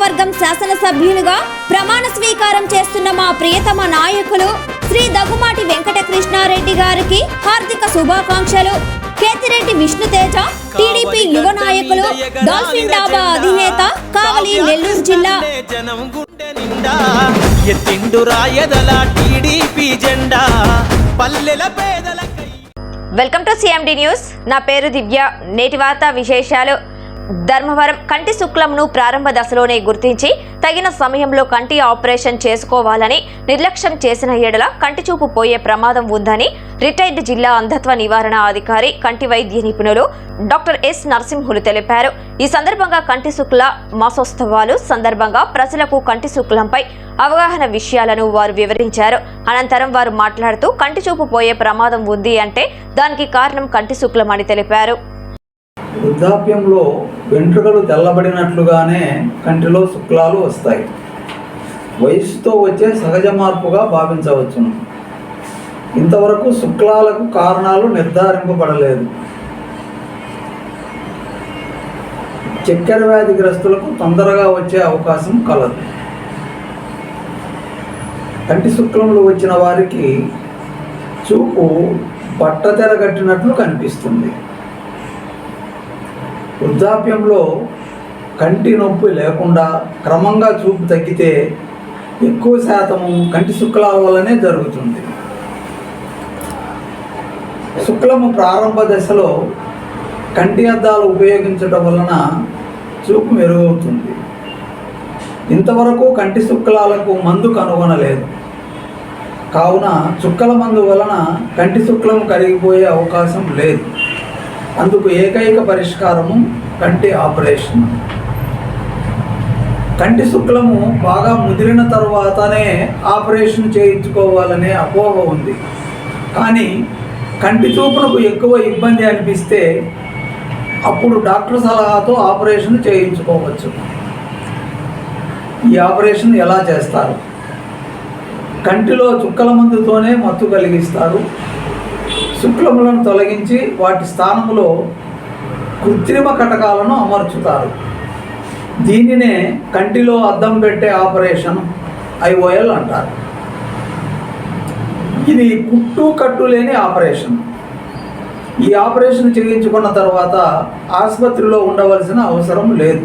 నియోజకవర్గం శాసనసభ్యులుగా ప్రమాణ స్వీకారం చేస్తున్న మా ప్రియతమ నాయకులు శ్రీ దగ్గుమాటి వెంకట కృష్ణారెడ్డి గారికి హార్దిక శుభాకాంక్షలు. కేతిరెడ్డి విష్ణుతేజ టీడీపీ యువ నాయకులు డాల్ఫిన్ డాబా అధినేత కావలి నెల్లూరు జిల్లా. జనం జెండా పల్లెల వెల్కమ్ టు సిఎండి న్యూస్. నా పేరు దివ్య. నేటి వార్త విశేషాలు. ధర్మవరం కంటి శుక్లంను ప్రారంభ దశలోనే గుర్తించి తగిన సమయంలో కంటి ఆపరేషన్ చేసుకోవాలని నిర్లక్ష్యం చేసిన ఎడల కంటి చూపు పోయే ప్రమాదం ఉందని రిటైర్డ్ జిల్లా అంధత్వ నివారణ అధికారి కంటి వైద్య నిపుణులు డాక్టర్ ఎస్ నరసింహులు తెలిపారు. ఈ సందర్భంగా కంటి శుక్ల మాసోత్సవాలు సందర్భంగా ప్రజలకు కంటి శుక్లంపై అవగాహన విషయాలను వారు వివరించారు. అనంతరం వారు మాట్లాడుతూ కంటి చూపు పోయే ప్రమాదం ఉంది అంటే దానికి కారణం కంటి శుక్లం అని తెలిపారు. వృద్ధాప్యంలో వెంట్రుకలు తెల్లబడినట్లుగానే కంటిలో శుక్లాలు వస్తాయి. వయసుతో వచ్చే సహజ మార్పుగా భావించవచ్చును. ఇంతవరకు శుక్లాలకు కారణాలు నిర్ధారింపబడలేదు. చక్కెర వ్యాధిగ్రస్తులకు తొందరగా వచ్చే అవకాశం కలదు. కంటి శుక్లములు వచ్చిన వారికి చూపు బట్టతెర కట్టినట్లు కనిపిస్తుంది. వృద్ధాప్యంలో కంటి నొప్పి లేకుండా క్రమంగా చూపు తగ్గితే ఎక్కువ శాతము కంటి శుక్లాల వల్లనే జరుగుతుంది. శుక్లము ప్రారంభ దశలో కంటి అద్దాలు ఉపయోగించడం వలన చూపు మెరుగవుతుంది. ఇంతవరకు కంటి శుక్లాలకు మందు కనుగొనలేదు. కావున చుక్కల మందు వలన కంటి శుక్లం కరిగిపోయే అవకాశం లేదు. అందుకు ఏకైక పరిష్కారము కంటి ఆపరేషన్. కంటి శుక్లము బాగా ముదిరిన తర్వాతనే ఆపరేషన్ చేయించుకోవాలనే అపోహ ఉంది. కానీ కంటి చూపునకు ఎక్కువ ఇబ్బంది అనిపిస్తే అప్పుడు డాక్టర్ సలహాతో ఆపరేషన్ చేయించుకోవచ్చు. ఈ ఆపరేషన్ ఎలా చేస్తారు? కంటిలో చుక్కల మందుతోనే మత్తు కలిగిస్తారు. శుక్లములను తొలగించి వాటి స్థానంలో కృత్రిమ కటకాలను అమర్చుతారు. దీనినే కంటిలో అద్దం పెట్టే ఆపరేషన్ ఐఓఎల్ అంటారు. ఇది పుట్టు కట్టు లేని ఆపరేషన్. ఈ ఆపరేషన్ చేయించుకున్న తర్వాత ఆసుపత్రిలో ఉండవలసిన అవసరం లేదు.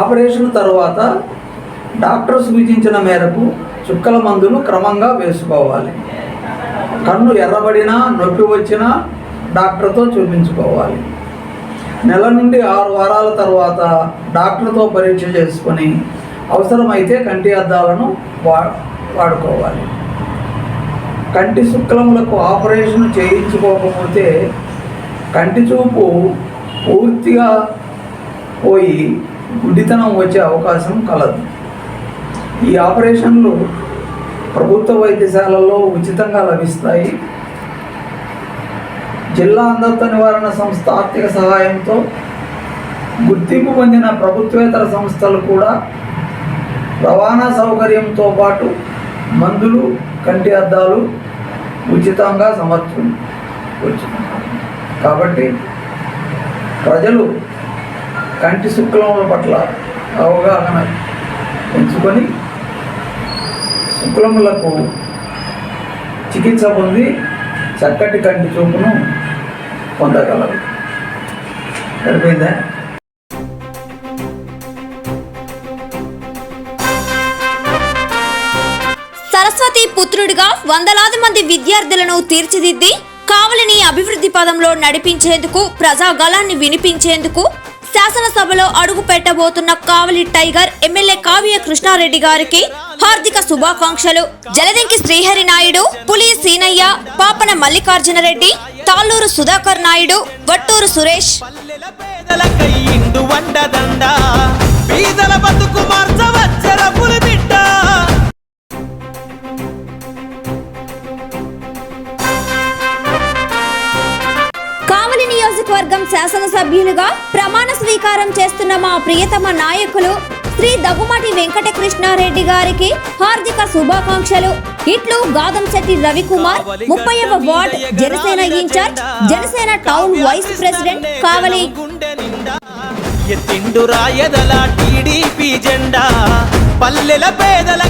ఆపరేషన్ తర్వాత డాక్టర్ సూచించిన మేరకు చుక్కల మందులు క్రమంగా వేసుకోవాలి. కన్ను ఎర్రబడినా నొప్పి వచ్చినా డాక్టర్తో చూపించుకోవాలి. నెల నుండి ఆరు వారాల తర్వాత డాక్టర్తో పరీక్ష చేసుకొని అవసరమైతే కంటి అద్దాలను వా వాడుకోవాలి. కంటి శుక్లములకు ఆపరేషన్ చేయించుకోకపోతే కంటి చూపు పూర్తిగా పోయి గుడ్డితనం వచ్చే అవకాశం కలదు. ఈ ఆపరేషన్లు ప్రభుత్వ వైద్యశాలలో ఉచితంగా లభిస్తాయి. జిల్లా అంధత్వ నివారణ సంస్థ ఆర్థిక సహాయంతో గుర్తింపు పొందిన ప్రభుత్వేతర సంస్థలు కూడా రవాణా సౌకర్యంతో పాటు మందులు కంటి అద్దాలు ఉచితంగా సమర్పించవచ్చు కాబట్టి ప్రజలు కంటి శుక్లముల పట్ల అవగాహన పెంచుకొని శుక్లములకు చికిత్స పొంది చక్కటి కంటి చూపును పొందగలరు. సరిపోయిందా? సరస్వతి పుత్రుడిగా వందలాది మంది విద్యార్థులను తీర్చిదిద్ది కావలిని అభివృద్ధి పదంలో నడిపించేందుకు ప్రజాగళాన్ని వినిపించేందుకు శాసనసభలో అడుగు పెట్టబోతున్న కావలి టైగర్ ఎమ్మెల్యే కావ్య కృష్ణారెడ్డి గారికి హార్దిక శుభాకాంక్షలు. జలదింకి శ్రీహరి నాయుడు పులి సీనయ్య పాపన మల్లికార్జునరెడ్డి తాళ్ళూరు సుధాకర్ నాయుడు వట్టూరు సురేష్. నియోజకవర్గం శాసనసభ్యులుగా ప్రమాణ స్వీకారం చేస్తున్న మా ప్రియతమ నాయకులు శ్రీ దగ్గుమాటి వెంకట కృష్ణారెడ్డి గారికి హార్దిక శుభాకాంక్షలు. ఇట్లు గాదంశెట్టి రవికుమార్ ముప్పైవ ward Janasena in charge Janasena town vice president Kavali. ఎత్తిండు రాయదల టీడీపీ జెండా పల్లెల పేదల